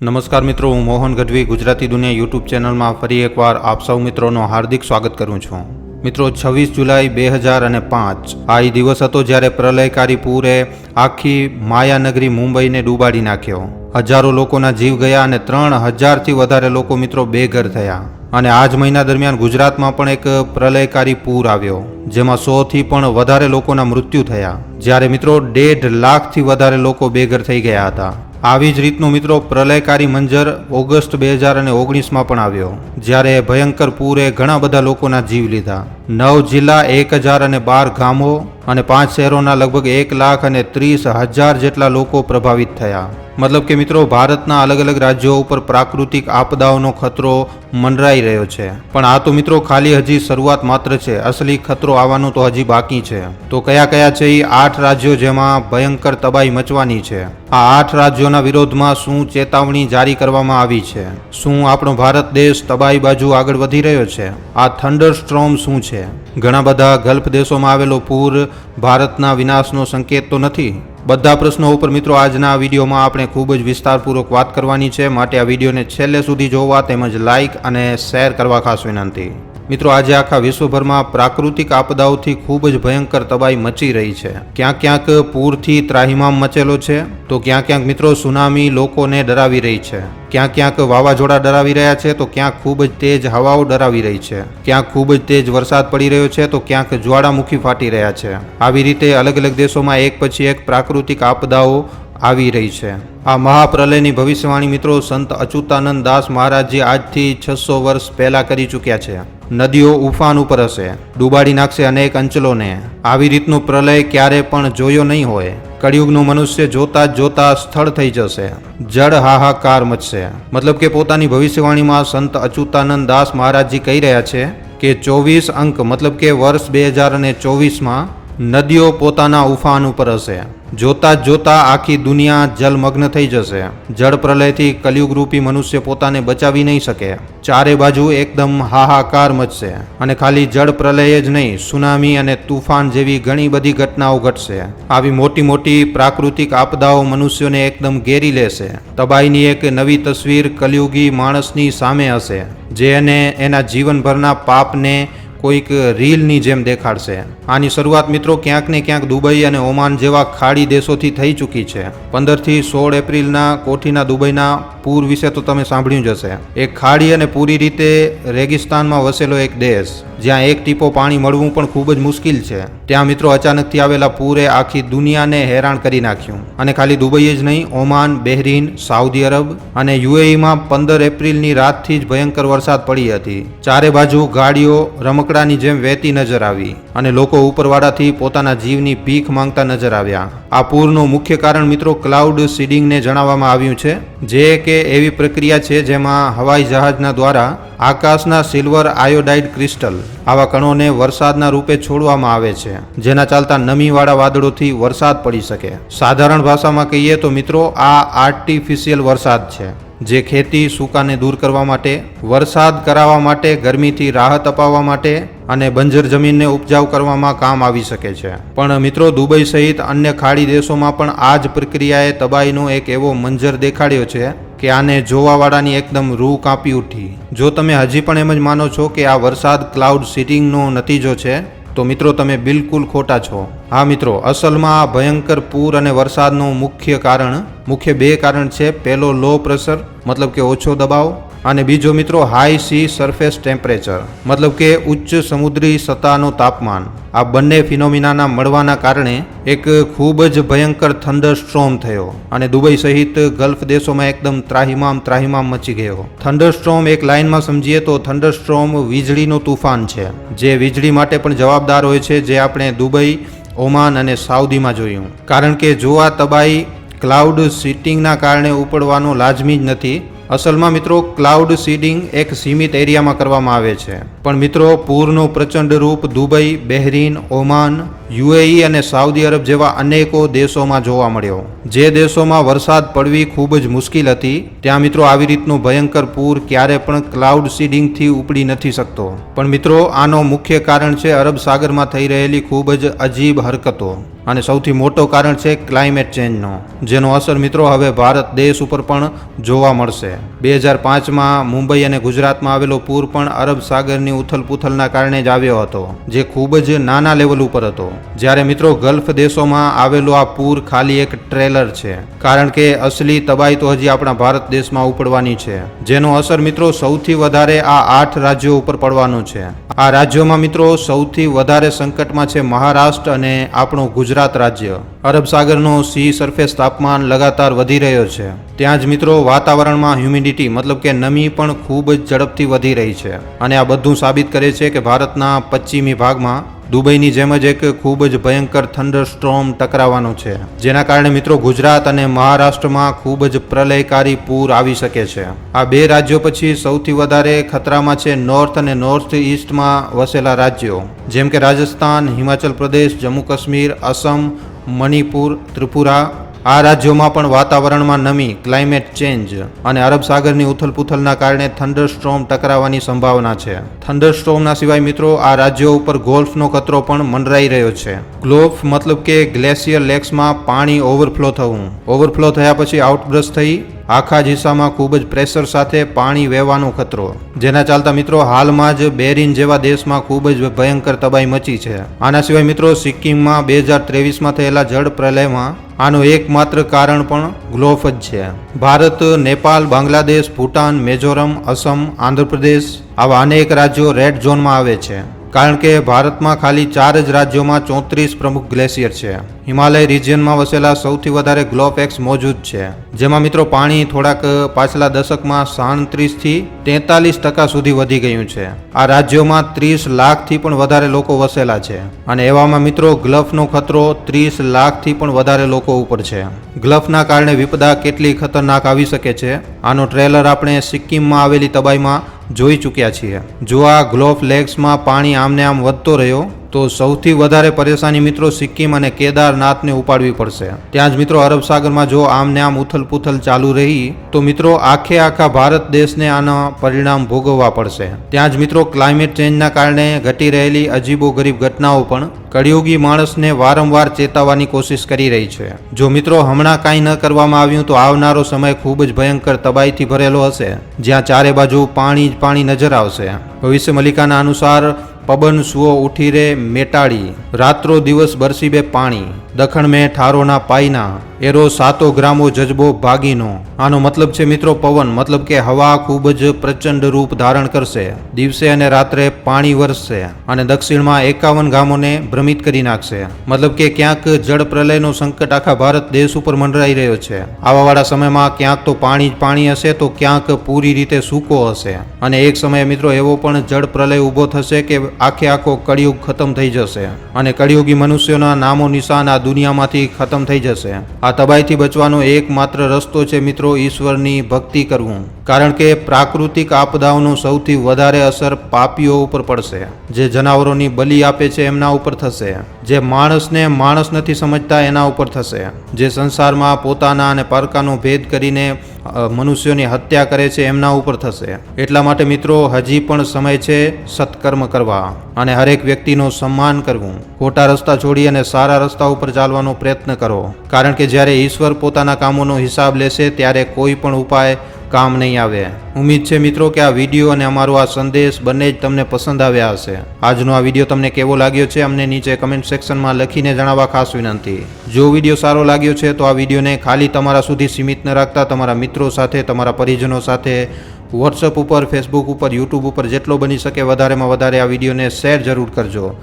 નમસ્કાર મિત્રો, હું મોહન ગઢવી, ગુજરાતી દુનિયા યુટ્યુબ ચેનલમાં ફરી એકવાર આપ સૌ મિત્રોનો હાર્દિક સ્વાગત કરું છું. મિત્રો, છવ્વીસ જુલાઈ બે હજાર અને પાંચ, આ એ દિવસ હતો જ્યારે પ્રલયકારી પૂરે આખી માયાનગરી મુંબઈને ડૂબાડી નાખ્યો. હજારો લોકોના જીવ ગયા અને ત્રણ હજારથી વધારે લોકો મિત્રો બેઘર થયા. અને આ જ મહિના દરમિયાન ગુજરાતમાં પણ એક પ્રલયકારી પૂર આવ્યો, જેમાં સોથી પણ વધારે લોકોના મૃત્યુ થયા. જ્યારે મિત્રો દેઢ લાખથી વધારે લોકો બેઘર થઈ ગયા હતા. આવી જ રીતનો મિત્રો પ્રલયકારી મંજર ઓગસ્ટ બે હજાર અને ઓગણીસમાં પણ આવ્યો, જ્યારે ભયંકર પૂરે ઘણા બધા લોકોના જીવ લીધા. નવ જિલ્લા, એક હજાર અને બાર ગામો અને પાંચ શહેરોના લગભગ એક લાખ અને ત્રીસ હજાર જેટલા લોકો પ્રભાવિત થયા. મતલબ કે મિત્રો, ભારતના અલગ અલગ રાજ્યો ઉપર પ્રાકૃતિક આપદાઓનો ખતરો મંડરાઈ રહ્યો છે. પણ આ તો મિત્રો ખાલી હજી શરૂઆત માત્ર છે. અસલી ખતરો આવવાનો તો હજી બાકી છે. તો કયા કયા છે એ આઠ રાજ્યો જેમાં ભયંકર તબાહી મચવાની છે? આ આઠ રાજ્યોના વિરોધમાં શું ચેતવણી જારી કરવામાં આવી છે? શું આપણો ભારત દેશ તબાહી બાજુ આગળ વધી રહ્યો છે? આ થંડર સ્ટ્રોમ શું છે? ઘણા બધા ગલ્ફ દેશોમાં આવેલો પૂર ભારતના વિનાશનો સંકેત તો નથી. બધા પ્રશ્નો ઉપર મિત્રો આજના આ વિડીયોમાં આપણે ખૂબ જ વિસ્તારપૂર્વક વાત કરવાની છે. માટે આ વિડીયોને છેલ્લે સુધી જોવા તેમજ લાઇક અને શેર કરવા ખાસ વિનંતી. મિત્રો, આજે આખા વિશ્વભરમાં પ્રાકૃતિક આપદાઓથી ખૂબ જ ભયંકર તબાહી મચી રહી છે. ક્યાંક ક્યાંક પૂરથી ત્રાહિમામ મચેલો છે. તો ક્યાંક ક્યાંક મિત્રો, સુનામી લોકોને ડરાવી રહી છે. ક્યાંક ક્યાંક વાવાઝોડા ડરાવી રહ્યા છે. તો ક્યાંક ખૂબ જ તેજ હવાઓ ડરાવી રહી છે. ક્યાંક ખૂબ જ તેજ વરસાદ પડી રહ્યો છે. તો ક્યાંક જ્વાળામુખી ફાટી રહ્યા છે. આવી રીતે અલગ અલગ દેશોમાં એક પછી એક પ્રાકૃતિક આપદાઓ આવી રહી છે. આ મહાપ્રલયની ભવિષ્યવાણી મિત્રો, સંત અચ્યુતાનંદ દાસ મહારાજજી આજથી છસો વર્ષ પહેલાં કરી ચૂક્યા છે. નદીઓ ઉફાન ઉપર હશે, ડૂબાડી નાખશે અનેક અંચલોને. આવી રીતનું પ્રલય ક્યારે પણ જોયો નહીં હોય. કળિયુગનું મનુષ્ય જોતા જોતા સ્થળ થઈ જશે. જળ હાહાકાર મચશે. મતલબ કે પોતાની ભવિષ્યવાણીમાં સંત અચ્યુતાનંદ દાસ મહારાજજી કહી રહ્યા છે કે ચોવીસ અંક, મતલબ કે વર્ષ બે હજાર અને ચોવીસમાં નદીઓ પોતાના ઉફાન ઉપર હશે. જોતા જોતા આખી દુનિયા જલમગ્ન થઈ જશે. જળ પ્રલયથી કલયુગરૂપી મનુષ્ય પોતાને બચાવી નહીં શકે. ચારે બાજુ એકદમ હાહાકાર મચશે. અને ખાલી જળ પ્રલય જ નહીં, સુનામી અને તુફાન જેવી ઘણી બધી ઘટનાઓ ઘટશે. આવી મોટી મોટી પ્રાકૃતિક આપદાઓ મનુષ્યોને એકદમ ઘેરી લેશે. તબાહીની એક નવી તસવીર કલયુગી માણસની સામે હશે, જે એને એના જીવનભરના પાપને કોઈક રીલની જેમ દેખાડશે. આની શરૂઆત મિત્રો ક્યાંક ને ક્યાંક દુબઈ અને ઓમાન જેવા ખાડી દેશોથી થઈ ચૂકી છે. પંદરથી સોળ એપ્રિલના કોઠીના દુબઈના પૂર વિશે તો તમે સાંભળ્યું જ હશે. એક ખાડી અને પૂરી રીતે રેગિસ્તાનમાં વસેલો એક દેશ, જ્યાં એક ટીપો પાણી મળવું પણ ખૂબ જ મુશ્કેલ છે. ત્યાં મિત્રો અચાનકથી આવેલા પૂરે આખી દુનિયાને હેરાન કરી નાખ્યું. અને ખાલી દુબઈ જ નહીં, ઓમાન, બહેરીન, સાઉદી અરબ અને યુએઈમાં પંદર એપ્રિલની રાતથી જ ભયંકર વરસાદ પડી હતી. ચારે બાજુ ગાડીઓ રમકડાની જેમ વહેતી નજર આવી અને લોકો ઉપરવાળાથી પોતાના જીવની ભીખ માંગતા નજર આવ્યા. આ પૂરનું મુખ્ય કારણ મિત્રો ક્લાઉડ સીડિંગને જણાવવામાં આવ્યું છે, જે કે એવી પ્રક્રિયા છે જેમાં હવાઈ જહાજના દ્વારા આકાશના સિલ્વર આયોડાઇડ ક્રિસ્ટલ આવા કણોને વરસાદના રૂપે છોડવામાં આવે છે, જેના ચાલતા નમીવાળા વાદળોથી વરસાદ પડી શકે. સાધારણ ભાષામાં કહીએ તો મિત્રો આ આર્ટિફિશિયલ વરસાદ છે, જે ખેતી સૂકાને દૂર કરવા માટે, વરસાદ કરાવવા માટે, ગરમીથી રાહત અપાવવા માટે અને બંજર જમીનને ઉપજાઉ કરવામાં કામ આવી શકે છે. પણ મિત્રો, દુબઈ સહિત અન્ય ખાડી દેશોમાં પણ આ જ પ્રક્રિયાએ તબાહીનો એક એવો મંજર દેખાડ્યો છે કે આને જોવાવાળાની એકદમ રૂહ કાપી ઉઠી. જો તમે હજી પણ એમ જ માનો છો કે આ વરસાદ ક્લાઉડ સીટિંગનો નતીજો છે, તો મિત્રો તમે બિલકુલ ખોટા છો. હા મિત્રો, અસલમાં આ ભયંકર પૂર અને વરસાદનું મુખ્ય કારણ, મુખ્ય બે કારણ છે. પહેલો લો પ્રેશર, મતલબ કે ઓછો દબાવ અને બીજો મિત્રો હાઈ સી સરફેસ ટેમ્પરેચર મતલબ કે ઉચ્ચ સમુદ્રી સત્તાનું તાપમાન. આ બંને ફિનોમિનાના મળવાના કારણે એક ખૂબ જ ભયંકર થંડર સ્ટ્રોમ થયો અને દુબઈ સહિત ગલ્ફ દેશોમાં એકદમ ત્રાહિમામ ત્રાહિમામ મચી ગયો. થંડર સ્ટ્રોમ એક લાઇનમાં સમજીએ તો થંડર સ્ટ્રોમ વીજળીનું તુફાન છે, જે વીજળી માટે પણ જવાબદાર હોય છે, જે આપણે દુબઈ, ઓમાન અને સાઉદીમાં જોયું. કારણ કે જો આ તબાહી ક્લાઉડ સીટિંગના કારણે ઉપડવાનો લાજમી જ નથી અસલમાં મિત્રો ક્લાઉડ સીડિંગ એક સીમિત એરિયામાં કરવામાં આવે છે. પણ મિત્રો, પૂરનું પ્રચંડ રૂપ દુબઈ, બહેરીન, ઓમાન, યુએઈ અને સાઉદી અરબ જેવા અનેકો દેશોમાં જોવા મળ્યો. જે દેશોમાં વરસાદ પડવી ખૂબ જ મુશ્કેલ હતી, ત્યાં મિત્રો આવી રીતનું ભયંકર પૂર ક્યારે પણ ક્લાઉડ સીડિંગથી ઉપડી નથી શકતો. પણ મિત્રો, આનો મુખ્ય કારણ છે અરબ સાગરમાં થઈ રહેલી ખૂબ જ અજીબ હરકતો. અને સૌથી મોટો કારણ છે ક્લાઇમેટ ચેન્જનો જેનો અસર મિત્રો હવે ભારત દેશ ઉપર પણ જોવા મળશે. બે હજાર પાંચમાં મુંબઈ અને ગુજરાતમાં આવેલો પૂર પણ અરબ સાગરની ઉથલપુથલના કારણે જ આવ્યો હતો, જે ખૂબ જ નાના લેવલ ઉપર હતો. જ્યારે મિત્રો ગલ્ફ દેશોમાં આવેલો આ પૂર ખાલી એક ટ્રેલર છે, કારણ કે અસલી તબાહી તો હજી આપણા ભારત દેશમાં ઉપડવાની છે, જેનો અસર મિત્રો સૌથી વધારે આ આઠ રાજ્યો ઉપર પડવાનો છે. આ રાજ્યોમાં મિત્રો સૌથી વધારે સંકટમાં છે મહારાષ્ટ્ર અને આપણો ગુજરાત. રાજ્ય. અરબ સાગરનો સી સરફેસ તાપમાન લગાતાર વધી રહ્યો છે. ત્યાં જ મિત્રો, વાતાવરણમાં હ્યુમિડિટી મતલબ કે નમી પણ ખૂબ જ ઝડપથી વધી રહી છે. અને આ બધું સાબિત કરે છે કે ભારતના પશ્ચિમી ભાગમાં દુબઈની જેમ જ એક ખૂબ જ ભયંકર થંડર સ્ટ્રોમ ટકરાવવાનું છે, જેના કારણે મિત્રો ગુજરાત અને મહારાષ્ટ્રમાં ખૂબ જ પ્રલયકારી પૂર આવી શકે છે. આ બે રાજ્યો પછી સૌથી વધારે ખતરામાં છે નોર્થ અને નોર્થ ઇસ્ટમાં વસેલા રાજ્યો, જેમ કે રાજસ્થાન, હિમાચલ પ્રદેશ, જમ્મુ કાશ્મીર, અસમ, મણિપુર, ત્રિપુરા આ રાજ્યોમાં પણ વાતાવરણમાં નમી, ક્લાઇમેટ ચેન્જ અને અરબ સાગરની ઉથલપુથલના કારણે થંડર સ્ટ્રોમ ટકરાવવાની સંભાવના છે. થંડર સ્ટ્રોમના સિવાય મિત્રો, આ રાજ્યો ઉપર ગોલ્ફનો ખતરો પણ મંડરાઈ રહ્યો છે. ગ્લોફ મતલબ કે ગ્લેશિયર લેક્સમાં પાણી ઓવરફ્લો થવું. ઓવરફ્લો થયા પછી આઉટબ્રશ થઈ આખા હિસ્સામાં ખૂબ જ પ્રેશર સાથે પાણી વહેવાનો ખતરો. જેના ચાલતા મિત્રો, હાલમાં જ બેરિન જેવા દેશમાં ખૂબ જ ભયંકર તબાહી મચી છે. આના સિવાય મિત્રો, સિક્કિમમાં બે હજાર ત્રેવીસમાં થયેલા જળ પ્રલયમાં આનું એકમાત્ર કારણ પણ ગ્લોફ જ છે. ભારત નેપાલ બાંગ્લાદેશ, ભૂટાન, મિઝોરમ, અસમ, આંધ્રપ્રદેશ આવા અનેક રાજ્યો રેડ ઝોનમાં આવે છે. કારણ કે ભારતમાં ખાલી ચાર જ રાજ્યોમાં ચોત્રીસ પ્રમુખ ગ્લેશિયર છે. હિમાલય રિજિયનમાં વસેલા સૌથી વધારે ગ્લોફ એક્સ મોજૂદ છે. જેમાં મિત્રો પાણી થોડાક પાછલા દશકમાં સાડત્રીસથી તેતાલીસ ટકા સુધી વધી ગયું છે. આ રાજ્યોમાં ત્રીસ લાખથી પણ વધારે લોકો વસેલા છે. અને એવામાં મિત્રો ગ્લફનો ખતરો ત્રીસ લાખથી પણ વધારે લોકો ઉપર છે. ગ્લફના કારણે વિપદા કેટલી ખતરનાક આવી શકે છે? આનો ટ્રેલર આપણે સિક્કિમમાં આવેલી તબાઈમાં જોઈ ચૂક્યા છીએ. જો આ ગ્લોફ લેગ્સમાં પાણી આમને આમ વધતો રહ્યો તો સૌથી વધારે પરેશાની મિત્રો સિક્કિમ અને કેદારનાથને ઉપાડવી પડશે. ત્યાં જ મિત્રો અરબ સાગરમાં જો આમને આમ ઉથલપુથલ ચાલુ રહી, તો મિત્રો આખે આખા ભારત દેશને આના પરિણામ ભોગવવા પડશે. ત્યાં જ મિત્રો ક્લાઇમેટ ચેન્જના કારણે ઘટી રહેલી અજીબો ગરીબ ઘટનાઓ પણ કળિયુગી માણસને વારંવાર ચેતાવવાની કોશિશ કરી રહી છે. જો મિત્રો હમણાં કાંઈ ન કરવામાં આવ્યું, તો આવનારો સમય ખૂબ જ ભયંકર તબાહીથી ભરેલો હશે, જ્યાં ચારે બાજુ પાણી જ પાણી નજર આવશે. ભવિષ્ય મલિકાના અનુસાર પવન સુઓ ઉઠી રે મેટાળી. રાત્રો દિવસ બરસી બે પાણી. દખણ મેં ઠારોના પાઈના એરો સાતો ગ્રામો જજબો ભાગીનો. આનો મતલબ છે મિત્રો પવન, મતલબ કે હવા ખૂબ જ પ્રચંડ રૂપ ધારણ કરશે. દિવસે અને રાત્રે પાણી વરસશે અને દક્ષિણમાં એકાવન ગામોને ભ્રમિત કરી નાખશે. મતલબ કે ક્યાંક જળ પ્રલયનો સંકટ આખા ભારત દેશ ઉપર મંડરાઈ રહ્યો છે. આવાવાળા સમયમાં ક્યાંક તો પાણી જ પાણી હશે, તો ક્યાંક પૂરી રીતે સૂકો હશે. અને એક સમયે મિત્રો એવો પણ જળ પ્રલય ઊભો થશે કે આખે આખો કળિયુગ ખતમ થઈ જશે. અને કળિયુગી મનુષ્યોના નામો નિશાન આ દુનિયામાંથી ખતમ થઈ જશે. આ તબાહીથી બચવાનો એકમાત્ર રસ્તો છે મિત્રો ઈશ્વરની ભક્તિ કરવું. કારણ કે પ્રાકૃતિક આપદાઓનો સૌથી વધારે અસર પાપીઓ ઉપર પડશે. જે જનાવરોની બલિ આપે છે એમના ઉપર થશે. જે માણસને માણસ નથી સમજતા એના ઉપર થશે. જે સંસારમાં પોતાના અને પરકાનો ભેદ કરીને મનુષ્યોની હત્યા કરે છે એમના ઉપર થશે. એટલા માટે મિત્રો હજી પણ સમય છે સત્કર્મ કરવા. અને હરેક વ્યક્તિનું સન્માન કરવું. ખોટા રસ્તા છોડી અને સારા રસ્તા ઉપર ચાલવાનો પ્રયત્ન કરો. કારણ કે જ્યારે ઈશ્વર પોતાના કામોનો હિસાબ લેશે, ત્યારે કોઈ પણ ઉપાય કામ નહીં આવે. ઉમ્મીદ છે મિત્રો કે આ વીડિયો અને અમારો આ સંદેશ બંને જ તમને પસંદ આવ્યા હશે. આજનો આ વીડિયો તમને કેવો લાગ્યો છે, અમને નીચે કમેન્ટ સેક્શનમાં લખીને જણાવવા ખાસ વિનંતી. જો વીડિયો સારો લાગ્યો છે, તો આ વિડીયોને ખાલી તમારા સુધી સીમિત ન રાખતા તમારા મિત્રો સાથે, તમારા પરિજનો સાથે વોટ્સઅપ ઉપર ફેસબુક ઉપર યુટ્યુબ ઉપર જેટલો બની શકે વધારેમાં વધારે આ વિડીયોને શેર જરૂર કરજો.